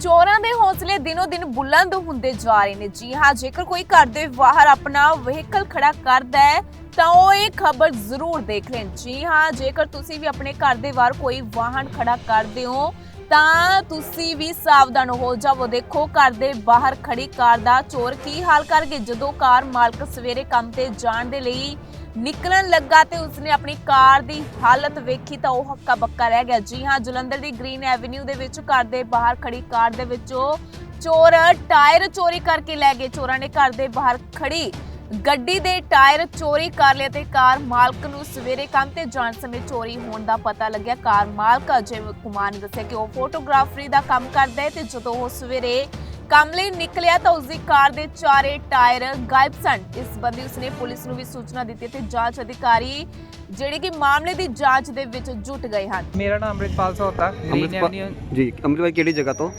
ਚੋਰਾਂ ਦੇ ਹੌਸਲੇ ਦਿਨੋ ਦਿਨ ਬੁਲੰਦ ਹੁੰਦੇ ਜਾ ਰਹੇ ਨੇ। ਜੀ ਹਾਂ, ਜੇਕਰ ਕੋਈ ਘਰ ਦੇ ਬਾਹਰ ਆਪਣਾ ਵਹੀਕਲ ਖੜਾ ਕਰਦਾ ਹੈ, ਤਾਂ ਉਹ ਇਹ ਖਬਰ ਜ਼ਰੂਰ ਦੇਖ ਲੈਣ। ਜੀ ਹਾਂ, ਜੇਕਰ ਤੁਸੀਂ ਵੀ ਆਪਣੇ ਘਰ ਦੇ ਬਾਹਰ ਕੋਈ ਵਾਹਨ ਖੜਾ ਕਰਦੇ ਹੋ ਤਾਂ ਤੁਸੀਂ ਵੀ ਸਾਵਧਾਨ ਹੋ ਜਾਵੋ। ਦੇਖੋ, ਘਰ ਦੇ ਬਾਹਰ ਖੜੀ ਕਾਰ ਦਾ ਚੋਰ ਕੀ ਹਾਲ ਕਰ ਗਏ ਜਦੋਂ ਕਾਰ ਮਾਲਕ ਸਵੇਰੇ ਕੰਮ ਤੇ ਜਾਣ ਦੇ ਲਈ ਨਿਕਲਣ ਲੱਗਾ ਤੇ ਉਸਨੇ ਆਪਣੀ ਕਾਰ ਦੀ ਹਾਲਤ ਵੇਖੀ ਤਾਂ ਉਹ ਹੱਕਾ ਬੱਕਾ ਰਹਿ ਗਿਆ। ਜੀ ਹਾਂ, ਜਲੰਧਰ ਦੀ ਗ੍ਰੀਨ ਐਵਨਿਊ ਦੇ ਵਿੱਚ ਘਰ ਦੇ ਬਾਹਰ ਖੜੀ ਕਾਰ ਦੇ ਵਿੱਚੋਂ ਚੋਰ ਟਾਇਰ ਚੋਰੀ ਕਰਕੇ ਲੈ ਗਏ। ਚੋਰਾਂ ਨੇ ਘਰ ਦੇ ਬਾਹਰ ਖੜੀ ਗੱਡੀ ਦੇ ਟਾਇਰ ਚੋਰੀ ਕਰ ਲਿਆ ਤੇ ਕਾਰ ਮਾਲਕ ਨੂੰ ਸਵੇਰੇ ਕੰਮ ਤੇ ਜਾਣ ਸਮੇਂ ਚੋਰੀ ਹੋਣ ਦਾ ਪਤਾ ਲੱਗਿਆ। ਕਾਰ ਮਾਲਕ ਅਜੇ ਕੁਮਾਰ ਨੇ ਦੱਸਿਆ ਕਿ ਉਹ ਫੋਟੋਗ੍ਰਾਫਰੀ ਦਾ ਕੰਮ ਕਰਦਾ ਹੈ ਤੇ ਜਦੋਂ ਉਹ ਸਵੇਰੇ ਕੰਮ ਲਈ ਨਿਕਲਿਆ ਤਾਂ ਉਸਦੀ ਕਾਰ ਦੇ ਚਾਰੇ ਟਾਇਰ ਗਾਇਬ ਸਨ। ਇਸ ਸੰਬੰਧੀ ਉਸਨੇ ਪੁਲਿਸ ਨੂੰ ਵੀ ਸੂਚਨਾ ਦਿੱਤੀ ਤੇ ਜਾਂਚ ਅਧਿਕਾਰੀ ਜਿਹੜੇ ਕਿ ਮਾਮਲੇ ਦੀ ਜਾਂਚ ਦੇ ਵਿੱਚ ਜੁਟ ਗਏ ਹਨ। ਮੇਰਾ ਨਾਮ ਅੰਮ੍ਰਿਤਪਾਲ ਸੋਤਾ ਗ੍ਰੀਨ ਅੰਮ੍ਰਿਤਪਾਲ ਐਵਨਿਊ। ਜੀ ਅੰਮ੍ਰਿਤਪਾਲ ਕਿਹੜੀ ਜਗ੍ਹਾ ਤੋਂ?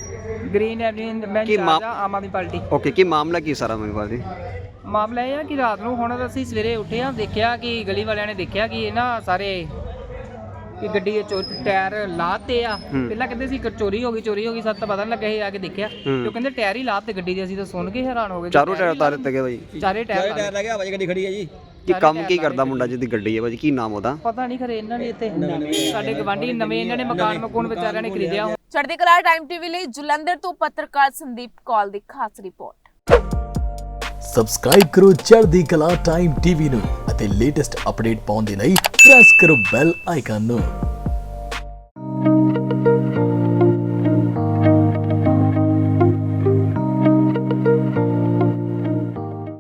ਗ੍ਰੀਨ ਐਵਨਿਊ ਮੈਂ ਕੀ ਹਾਂ ਆਮ ਆਦਮੀ ਪਾਰਟੀ। ਓਕੇ ਕੀ ਮਾਮਲਾ ਕੀ ਸਾਰਾ ਅੰਮ੍ਰਿਤਪਾਲ ਜੀ ਮਾਮਲਾ ਇਹ ਆ ਕਿ ਰਾਤ ਨੂੰ ਹੁਣ ਅਸੀਂ ਸਵੇਰੇ ਉੱਠੇ ਆ ਦੇਖਿਆ ਕਿ ਗਲੀ ਵਾਲਿਆਂ ਨੇ ਦੇਖਿਆ ਕਿ ਇਹ ਨਾ ਸਾਰੇ ਕਿ ਗੱਡੀ ਦੇ ਚੋ ਟਾਇਰ ਲਾਤੇ ਆ। ਹੂੰ। ਪਹਿਲਾਂ ਕਹਿੰਦੇ ਸੀ ਕਿ ਚੋਰੀ ਹੋ ਗਈ ਚੋਰੀ ਹੋ ਗਈ ਸਾਨੂੰ ਤਾਂ ਪਤਾ ਨਹੀਂ ਲੱਗਿਆ ਇਹ ਆ ਕੇ ਦੇਖਿਆ। ਹੂੰ। ਤੇ ਉਹ ਕਹਿੰਦੇ ਟਾਇਰ ਹੀ ਲਾਤੇ ਗੱਡੀ ਦੇ ਅਸੀਂ ਤਾਂ ਸੁਣ ਕੇ ਹੈਰਾਨ ਹੋ ਗਏ ਕਿ ਚਾਰੋਂ ਟਾਇਰ ਹੀ ਤਾਰੇ ਤੇ ਗਏ ਭਾਈ ਚਾਰੇ ਟਾਇਰ ਲਾ ਲੱਗਿਆ ਆਵਾਜ਼ ਗੱਡੀ ਖੜੀ ਹੈ ਜੀ। ਕੀ ਕੰਮ ਕੀ ਕਰਦਾ ਲਏ ਮੁੰਡਾ ਜਿਹਦੀ ਗੱਡੀ ਹੈ ਭਾਜੀ ਕੀ ਨਾਮ ਉਹਦਾ? ਪਤਾ ਨਹੀਂ ਖਰੇ ਇਹਨਾਂ ਨੇ ਇੱਥੇ। ਸਾਡੇ ਗਵਾਂਢੀ ਨਵੇਂ ਇਹਨਾਂ ਨੇ ਮਕਾਨ ਮਕੂਨ ਵਿਚਾਰਿਆਂ ਨੇ ਖਰੀਦਿਆ ਚੜ੍ਹਦੀ ਕਲਾ ਟਾਈਮ ਟੀਵੀ ਲਈ ਜਲੰਧਰ ਤੋਂ ਪੱਤਰਕਾਰ ਸੰਦੀਪ ਕੌਲ ਦੀ ਖਾਸ ਰਿਪੋਰਟ। ਸਬਸਕ੍ਰਾਈਬ ਕਰੋ ਚੜ੍ਹਦੀ ਕਲਾ ਟਾਈਮ ਟੀਵੀ ਨੂੰ ਅਤੇ ਲੇਟੈਸਟ ਅਪਡੇਟ ਪਾਉਣ ਦੇ ਲਈ ਪ੍ਰੈਸ ਕਰੋ ਬੈਲ ਆਈਕਨ ਨੂੰ।